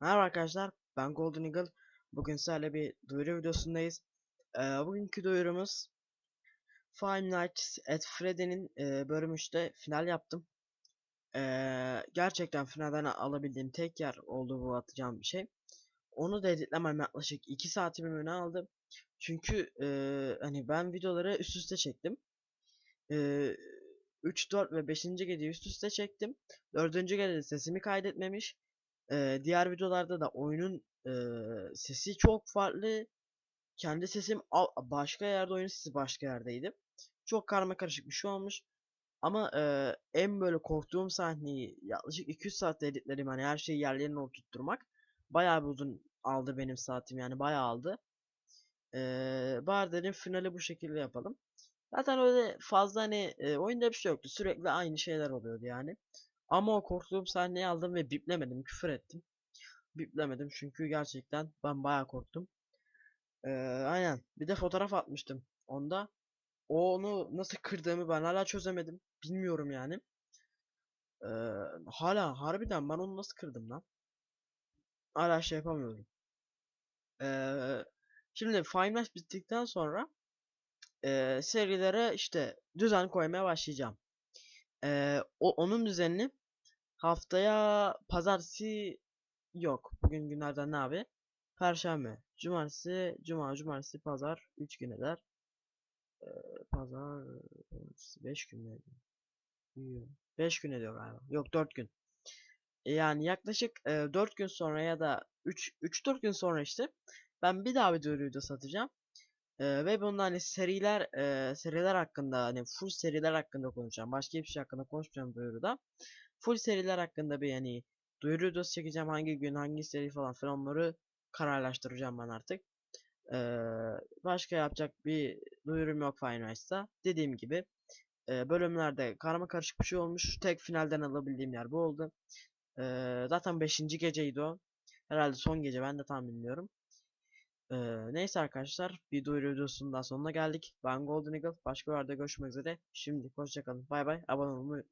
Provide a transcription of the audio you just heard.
Merhaba arkadaşlar, ben Golden Eagle. Bugün sizlerle bir duyuru videosundayız. Ee, bugünkü duyurumuz Five Nights at Freddy'nin e, bölüm 3'te final yaptım. Ee, gerçekten finalden alabildiğim tek yer oldu bu atacağım bir şey. Onu da editlemem yaklaşık 2 saatimi öne aldı. Çünkü e, hani ben videoları üst üste çektim. E, 3, 4 ve 5. geceyi üst üste çektim. 4. gecede sesimi kaydetmemiş. Ee, diğer videolarda da oyunun e, sesi çok farklı. Kendi sesim başka yerde, oyunun sesi başka yerdeydi. Çok karma karışık bir şey olmuş. Ama e, en böyle korktuğum sahneyi yaklaşık 200 saatte editledim. Hani her şeyi yerlerine oturtturmak. Bayağı bir uzun aldı benim saatim yani bayağı aldı. Ee, bari dedim finali bu şekilde yapalım. Zaten öyle fazla hani e, oyunda bir şey yoktu. Sürekli aynı şeyler oluyordu yani. Ama o korktuğum sahneyi aldım ve biplemedim, küfür ettim. Biplemedim çünkü gerçekten ben bayağı korktum. Ee, aynen. Bir de fotoğraf atmıştım onda. Onu nasıl kırdığımı ben hala çözemedim. Bilmiyorum yani. Ee, hala harbiden ben onu nasıl kırdım lan? Hala şey yapamıyorum. Ee, şimdi Five Nights bittikten sonra e, serilere işte düzen koymaya başlayacağım. Ee, o onun düzenini haftaya pazartesi yok. Bugün günlerden ne abi? Perşembe, cumartesi, cuma, cumartesi, pazar 3 gün eder. Ee, pazar 5 gün ediyor? 5 gün ediyor galiba. Yok 4 gün. E, Yani yaklaşık e, 4 gün sonra ya da 3 3-4 gün sonra işte ben bir daha bir duyuruyu satacağım. Ee, ve bunda hani seriler e, seriler hakkında hani full seriler hakkında konuşacağım. Başka hiçbir şey hakkında konuşmayacağım duyuruda. Full seriler hakkında bir hani duyuru videosu çekeceğim. Hangi gün hangi seri falan filan onları kararlaştıracağım ben artık. Ee, başka yapacak bir duyurum yok Final Nights'ta. Dediğim gibi e, bölümlerde karma karışık bir şey olmuş. Tek finalden alabildiğim yer bu oldu. Ee, zaten 5. geceydi o. Herhalde son gece ben de tam bilmiyorum. Ee, neyse arkadaşlar bir duyuru videosundan sonuna geldik. Ben Golden Eagle. Başka bir yerde görüşmek üzere. Şimdi hoşçakalın. Bay bay. Abone olmayı